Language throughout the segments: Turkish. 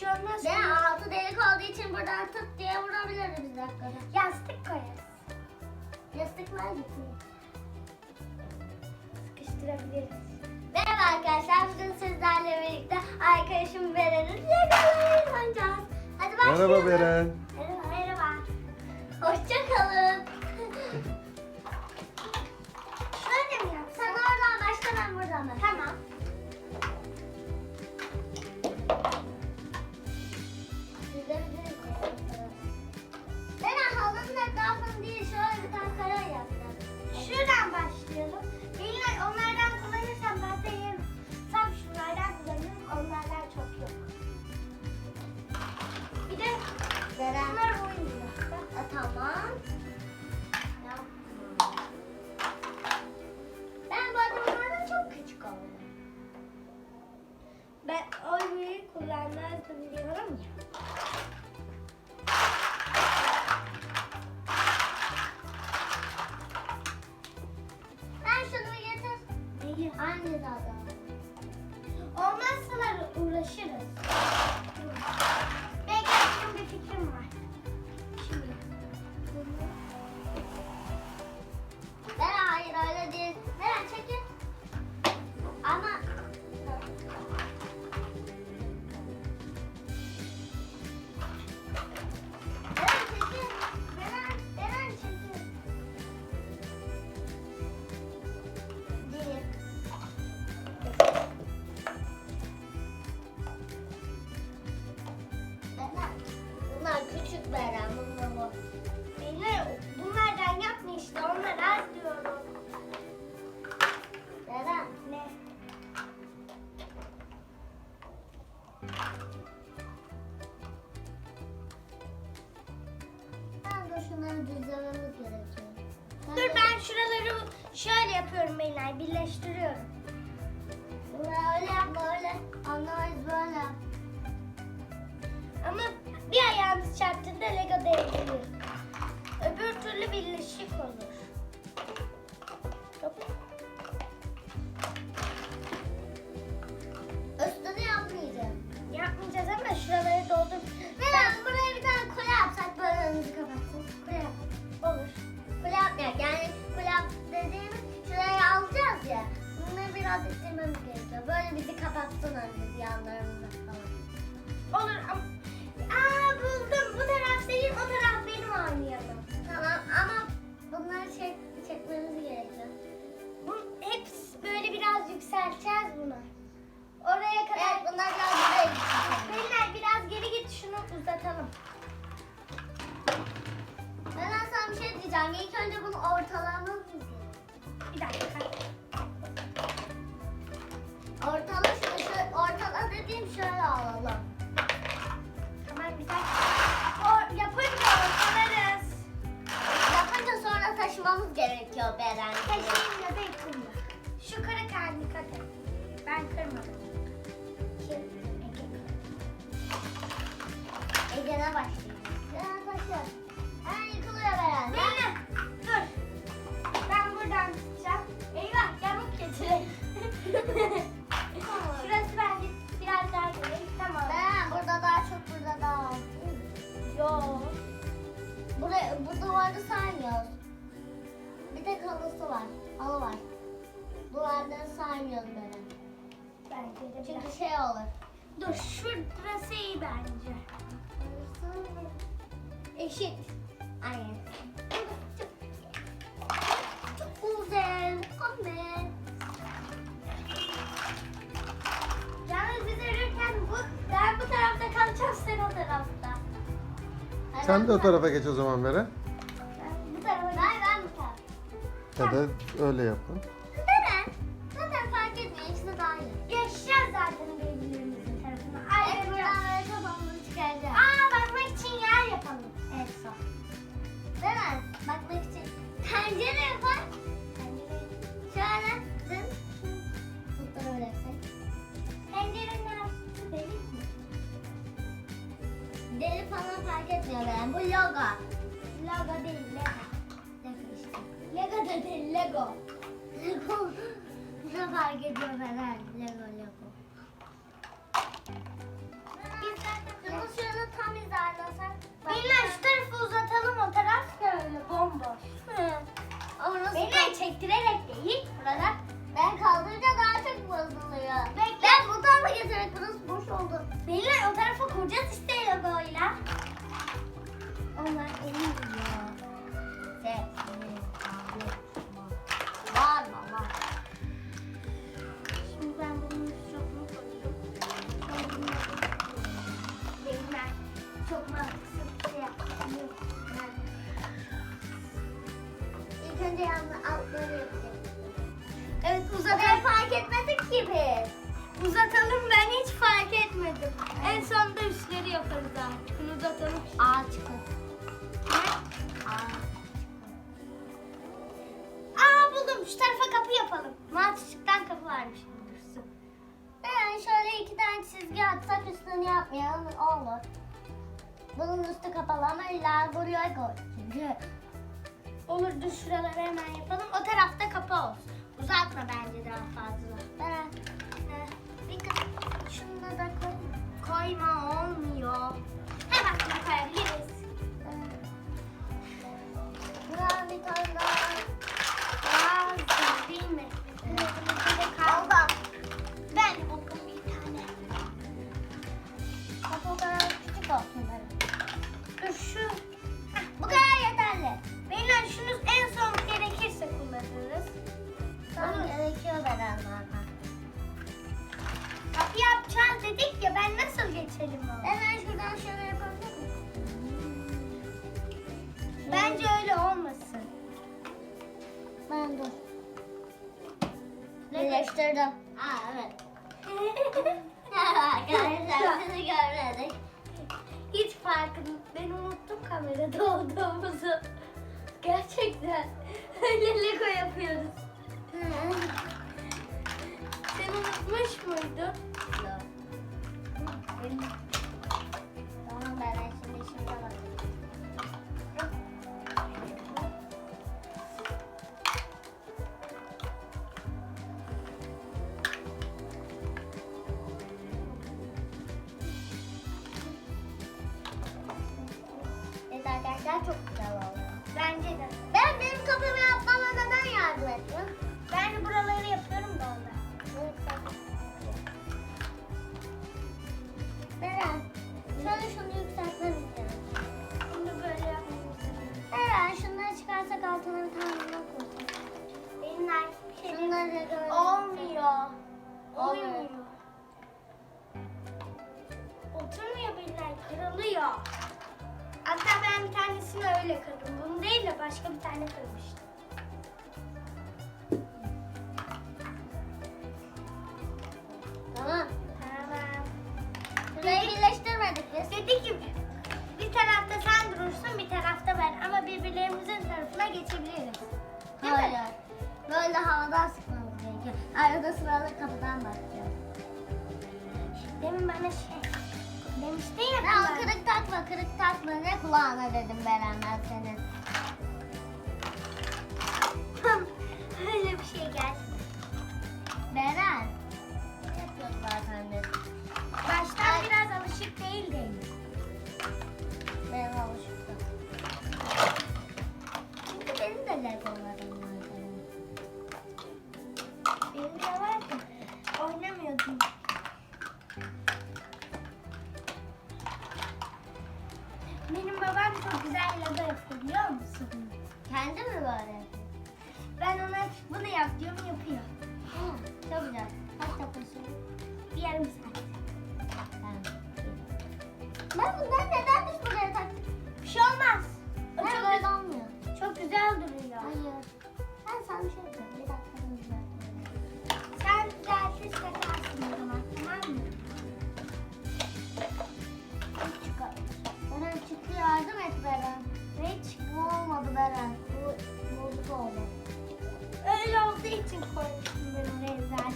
Şey olmaz. Ne altı delik olduğu için buradan tık diye vurabiliriz bir dakikada. Yastık koyarız. Yastıklar gitmiyor. Sıkıştırabiliriz. Merhaba arkadaşlar. Bugün sizlerle birlikte arkadaşım Beren'in Legoları oynayacağız. Hadi başlayalım. Merhaba Beren. Merhaba. Merhaba. Hoşçakalın. Bunlar tamam. Ben bu adamlardan çok küçük oldum. Ben oyunu kullanmazdım diyorum ya. Öbür türlü birleşik olur. Biraz yükselteceğiz bunu. Oraya kadar... Evet bunlar biraz buraya biraz geri git şunu uzatalım. Ben sana bir şey diyeceğim. İlk önce bunu ortalamamız. Bir dakika. Ortala şunu şöyle, ortala dediğim şöyle alalım. Tamam bir dakika. O, yapınca ortalarız. Yapınca sonra taşımamız gerekiyor Beren. Taşıyayım ya da yıkılma. Ben kırmadım. Kim? Ege. Ege'ne başlayalım. Beren taşı. Hemen yıkılıyor Beren. Belinay dur. Ben buradan tutacağım. Eyvah yamuk getirelim. Sen de o tarafa geç o zaman Beren. Ben bu tarafa Ben ben bu taraf. Ya da öyle yapın. Neden? Zaten fark etmiyor. İkisi daha iyi. Geçeceğiz zaten birbirimizin tarafına. Evet Ayrılacağız. buradan böyle kafamızı çıkaracağız. Aa bakmak için yer yapalım. Evet son. Neden? Bakmak için. Yapar. olduğunu fark etmiyor yani. Bu logo. Logo değil, Lego. Lego işte. Lego da değil, Lego. Lego. Bunu fark ediyor Beren. Lego, Lego. Bunu şöyle tam hizalasak. Bilmem şu tarafı uzatalım o taraf. Şöyle bomboş. Kapı yapalım. Maç ışıktan kapı varmış. Dursun. Ben şöyle iki tane çizgi atsak üstünü yapmayalım olur. Bunun üstü kapalı ama illa buraya koy. Çünkü Olur dur şuraları hemen yapalım. O tarafta kapı olsun. Uzatma bence daha fazla. ben Heh, bir kapı. şunu da koy. Koyma olmuyor. Hemen koyabiliriz. Buraya bir tane daha. Ben Kırılıyor. Hatta ben bir tanesini öyle kırdım. Bunu değil de başka bir tane kırmıştım. Tamam. Tamam. Şurayı birleştirmedik biz. Dedi ki bir tarafta sen durursun bir tarafta ben ama birbirlerimizin tarafına geçebiliriz. Değil mi? Hayır. Böyle havadan sıkmamız gerekiyor. Arada sırada kapıdan bakacağız. Demin bana şey demiştin ya. Ya kulağına. kırık takma, kırık takma. Ne kulağına dedim Beren ben senin. Öyle bir şey gel.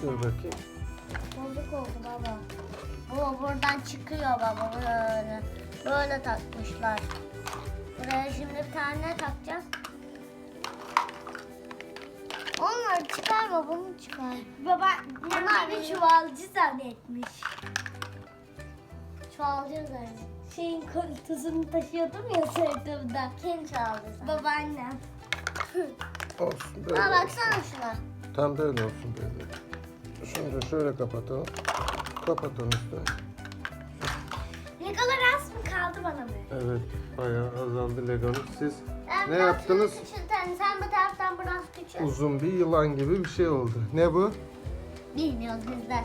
Dur bakayım. Bozuk oldu baba. Bu buradan çıkıyor baba böyle. Böyle takmışlar. Buraya şimdi bir tane takacağız. Onları çıkarma bunu çıkar. Baba Bunlar benim. çuvalcı zannetmiş. Çoğalacağız öyle. Şeyin koltusunu taşıyordum ya sırtımda. Kim çaldı sana? Babaannem. Olsun böyle. Aa olsun. baksana şuna. Tam böyle olsun böyle. Da şöyle kapatalım. Kapat onu üstüne. Legolar az mı kaldı bana mı? Evet bayağı azaldı Lego'nuz. Siz Ben ne biraz yaptınız? küçülten, sen bu taraftan biraz küçül. Uzun bir yılan gibi bir şey oldu. Ne bu? Bilmiyoruz biz de.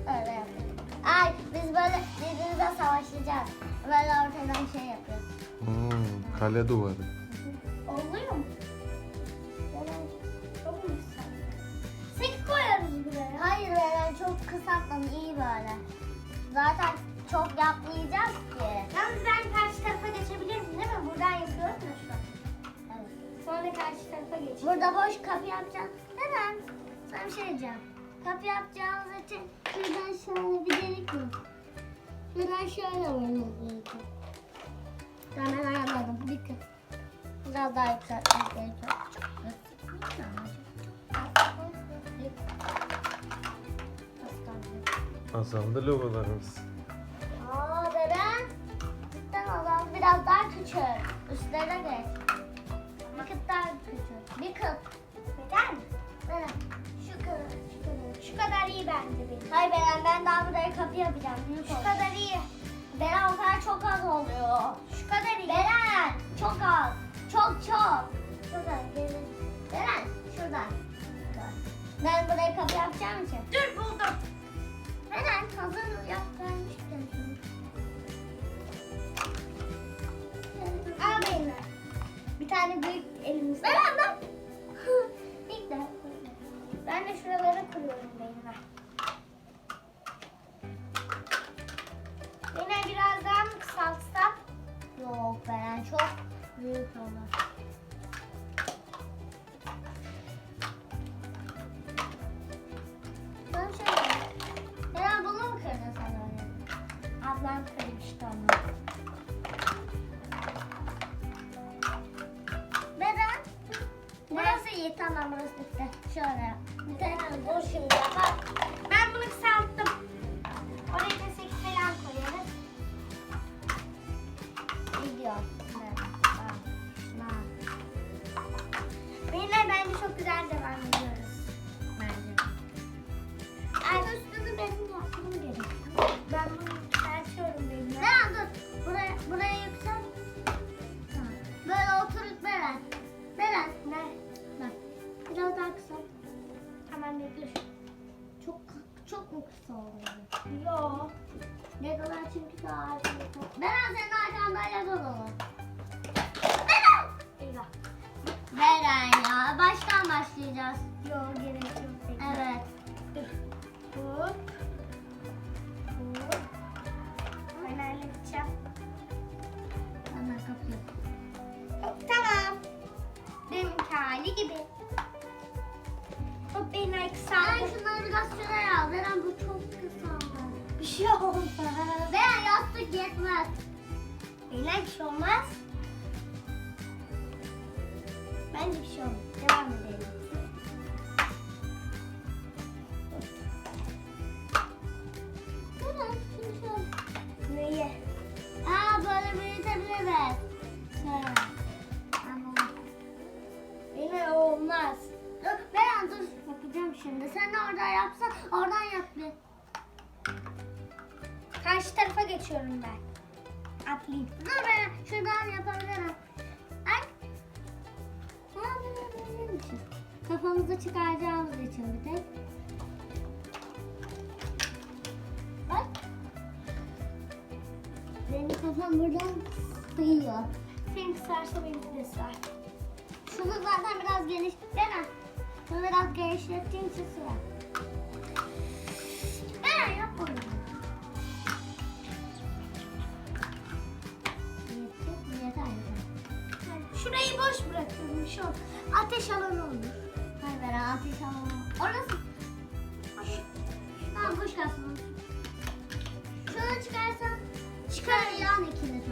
Öyle yapıyoruz. Ay biz böyle birbirimizle savaşacağız. Böyle ortadan şey yapıyoruz. Hmm, kale duvarı. Oluyor mu? Çok kısaltma iyi böyle. Zaten çok yapmayacağız ki. Yalnız ben karşı tarafa geçebilirim değil mi? Buradan yapıyorum da şu an. Evet. Sonra karşı tarafa geçeyim. Burada boş kapı yapacağız. Eren sana bir şey diyeceğim. Kapı yapacağımız için şuradan şöyle bir delik mi? Şuradan şöyle vurmamız gerekiyor. Tamam ben ayarladım. Dikkat. Biraz daha yükseltmek gerekiyor. Azaldı logolarımız. Aa Beren. Cidden olan biraz daha küçük. Üstlerine geç. Bir kıt daha küçük. Bir kıt. Neden? Beren. Şu kadar, şu kadar. Şu kadar iyi bence benim. Hayır Beren ben daha buraya kapı yapacağım. Büyük Şu kadar iyi. Beren o kadar çok az oluyor. Şu kadar iyi. Beren çok az. Çok çok. Şuradan gelin. Beren şuradan. Ben buraya kapı yapacağım Tane Dur şimdi yapar. Ben bunu kısalttım. Oraya da 8 falan koyarız. gidiyor. Benimle bence çok güzel devam başlayacağız. Yo gerek yok. Bekle. Evet. Dur. Hop. Hop. Ben halledeceğim. Hop, tamam. Deminki hali gibi. Hop benim Beren kısaldı. şunları biraz şuraya al. Beren bu çok kısa oldu. Bir şey olmaz. Beren yastık yetmez. Benim bir şey olmaz. Bence bir şey olmaz. Devam edelim. Yapacağım şimdi. Sen orada yapsan oradan yap bir. Karşı tarafa geçiyorum ben. Atlayayım. Dur Beren şuradan yapabilirim. Ay. Benim için. Kafamızı çıkaracağımız için bir tek. Bak. Benim kafam buradan sığıyor. Senin kısarsa benimki de sığar. Şunu zaten biraz geniş. Beren. Şunu biraz genişlettiğin için sığar. Beren yap bunu. Yeter, yeter. Şurayı boş bırakıyorum. Şu ateş alanı olur. Hayır Beren ateş alalım. Orası. Tamam boş kalsın. Şunu çıkarsan çıkar yan ikili.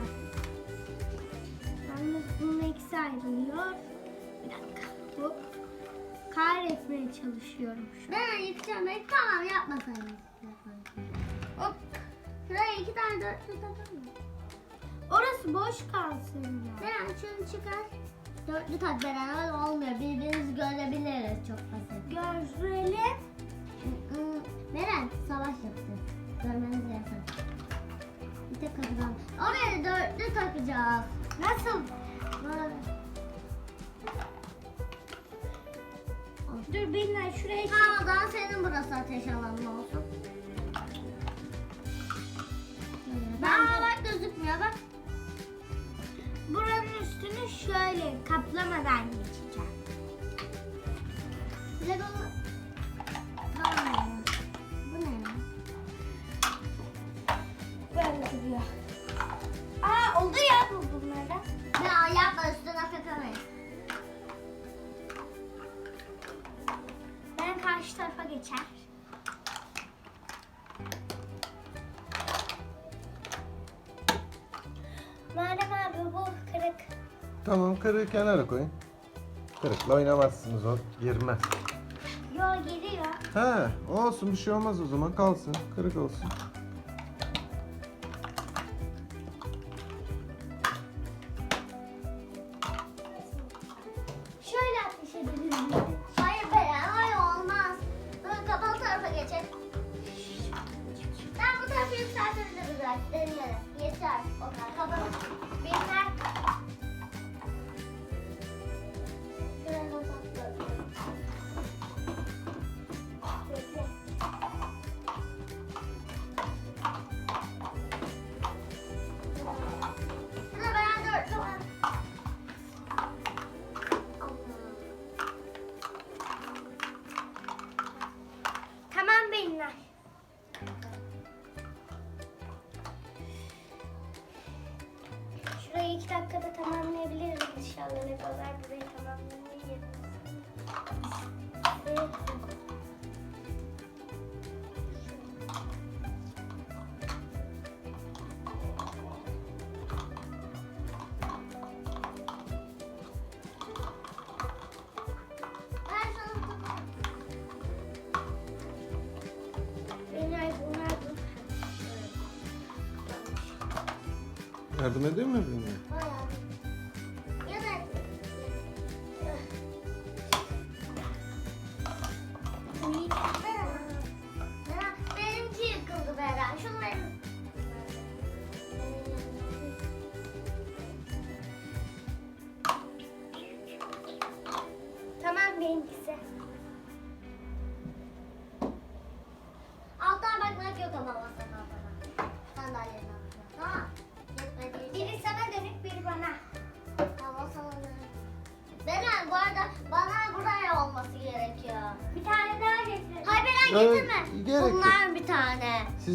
Yalnız bunun ikisi ayrılıyor. Bir dakika. Hop. Kahretmeye çalışıyorum şu an. Ben yıkacağım. Ben tamam yapmasaydın. Hop. Şuraya iki tane dörtlü takar mı? Orası boş kalsın ya. Beren şunu çıkar. Dörtlü tak beraber olmuyor. Birbirimizi görebiliriz çok basit. Görelim. Meren savaş yaptı. Görmeniz yasak. Bir tek kapıdan. Oraya dörtlü takacağız. Nasıl? Böyle. Dur Belinay şuraya çek. Tamam o zaman senin burası ateş alanı olsun. Aa bak gözükmüyor bak. Buranın üstünü şöyle kaplamadan geçeceğim. Lego. Tamam. Tamam kırığı kenara koyun. Kırıkla oynamazsınız o. Girmez. Yol geliyor. He olsun bir şey olmaz o zaman kalsın. Kırık olsun. Yardım edeyim mi bilmiyorum. bayağı.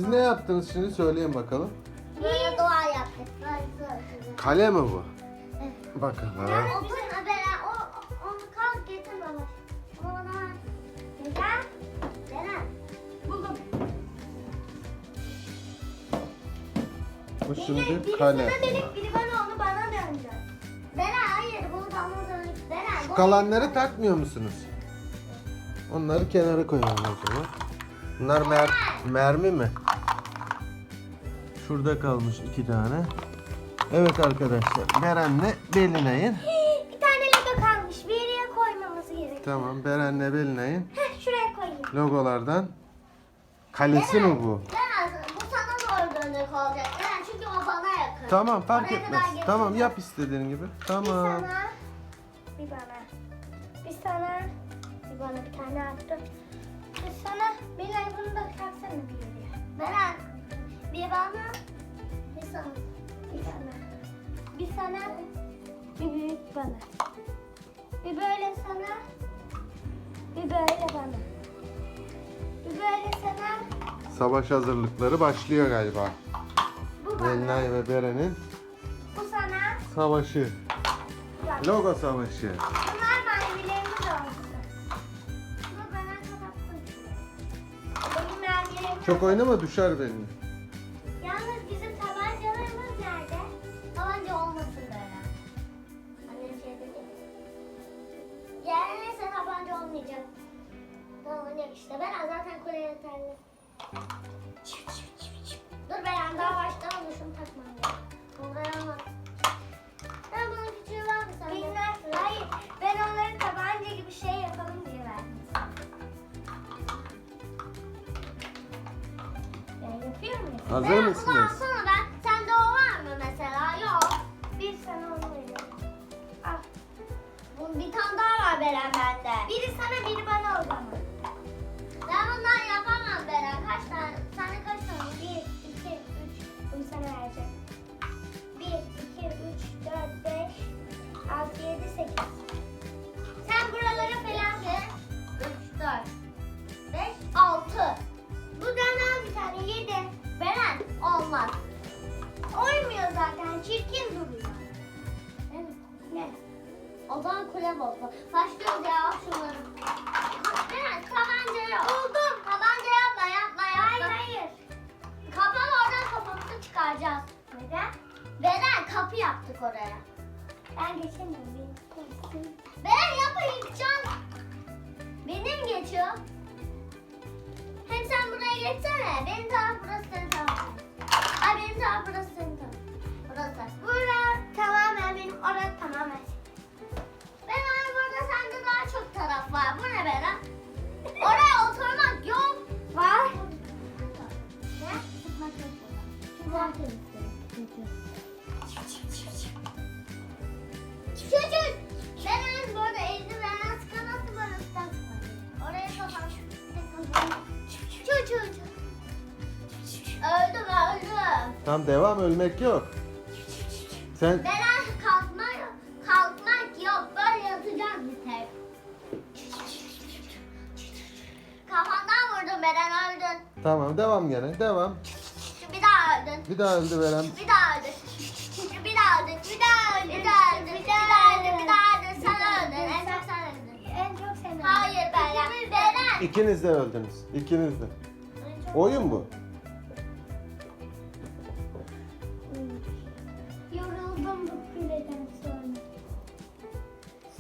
Siz ne yaptınız şimdi söyleyin bakalım. Böyle dua yaptık. Kale mi bu? Evet. O bizim Beren. O, onu kalk getir baba. Ver. Neden? Buldum. Bu Biri, şimdi biri kale. sana dönük biri bana onu bana döndü. Beren hayır bunu bana dön. Beren. Şu bu- kalanları takmıyor musunuz? Onları kenara koyalım o zaman. Bunlar mer mermi mi? Şurada kalmış iki tane. Evet arkadaşlar. Beren'le Belinay'ın. Bir tane Lego kalmış. Bir yere koymamız gerekiyor. Tamam Beren'le Belinay'ın şuraya koyayım. logolardan. Kalesi mi bu? Beren bu sana doğru dönük olacak. Beren çünkü o bana yakın. Tamam fark Oraya etmez. Tamam yap istediğin gibi. Bir Tamam. sana, bir bana. Bir sana, bir bana bir tane attım. Bir sana, Bilal bunu da kalksana bir yere. Beren bir bana bir sana. Bir sana. Bir sana, bir büyük bana. Bir böyle sana, bir böyle bana. Bir böyle sana, Savaş hazırlıkları başlıyor galiba. bu bana. Ve Beren'in Bu sana, savaşı. bak. Logo savaşı. Bunlar mermilerimiz olsun. Dur bana kapattım. Benim mermilerim Çok oynama düşer benim. oynuyorum işte. Ben zaten kule yeterli. Dur ben daha baştan onu şunu takmam lazım. Ben bunun küçüğü var mı sende? Bilmezsin. Hayır. Ben onları tabanca gibi şey yapalım diye verdim. Ben yapıyor muyum? Hazır ben? Bunu alsana ben. Sende o var mı mesela? Yok. Bir sana onu veriyorum. Al. Bunun bir tane daha var Beren bende. Biri sana biri bana o zaman. Ben bundan yapamam. Geçsene. Benim taraf burası senin tarafın. Ay benim taraf burası senin tarafın. Burası. Bura tamamen benim orası tamamen. Beren burada sende daha çok taraf var. Bu ne Beren? Oraya oturmak yok. Var. Ne? Oturmak yok var Tam devam ölmek yok. Sen Beren kalkma yok. Kalkmak yok. Böyle yatacağız bir tek. Kafandan vurdum Beren öldün. tamam devam gene devam. Bir daha öldün. Bir daha öldü veren. Bir daha öldün. Bir daha öldün. Bir daha öldün. Bir daha öldün. Bir daha öldün. Bir daha öldün. Sen öldün. En çok sen öldün. En çok sen. Hayır Beren. Beren. İkiniz de öldünüz. İkiniz de. Oyun bu.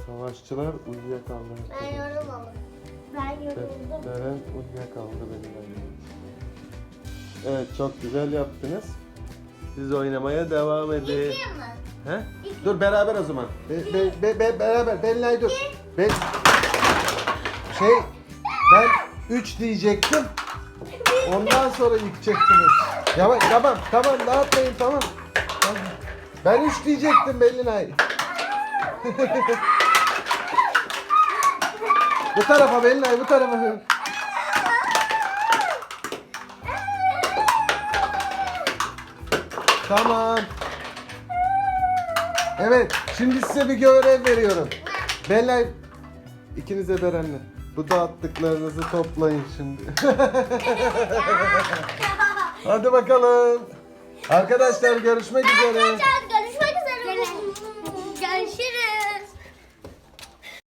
Savaşçılar uyuyakaldı. Ben yorulmadım. Ben yoruldum. Deren uyuyakaldı benim Evet çok güzel yaptınız. Siz oynamaya devam edin. He? Dur beraber o zaman. Be, be, be, be- beraber. Belinay dur. Ben şey ben 3 diyecektim. Ondan sonra yıkacaktınız. Yavaş tamam tamam dağıtmayın. Tamam. Ben 3 diyecektim Belinay. bu tarafa Belinay bu tarafa. Tamam. Evet, şimdi size bir görev veriyorum. Belinay, ikiniz de Beren'le. Bu dağıttıklarınızı toplayın şimdi. Hadi bakalım. Arkadaşlar görüşmek üzere.